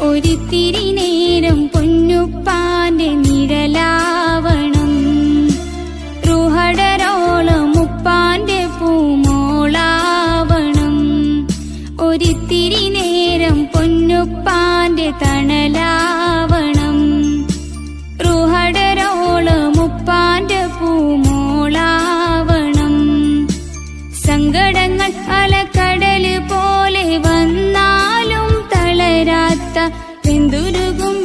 ഒരിത്തിരി നേരം പൊന്നുപ്പാന്റെ നിഴലാവണം. റുഹടരോളം ഉപ്പാന്റെ പൂമോളാവണം. ഒരിത്തിരി നേരം പൊന്നുപ്പാന്റെ തണലാവണം. റുഹടരോളം ഉപ്പാന്റെ പൂമോളാവണം. സങ്കടങ്ങൾ അലക്കടൽ പോലെ വന്നാലും തളരാത്ത വെന്തുരുകും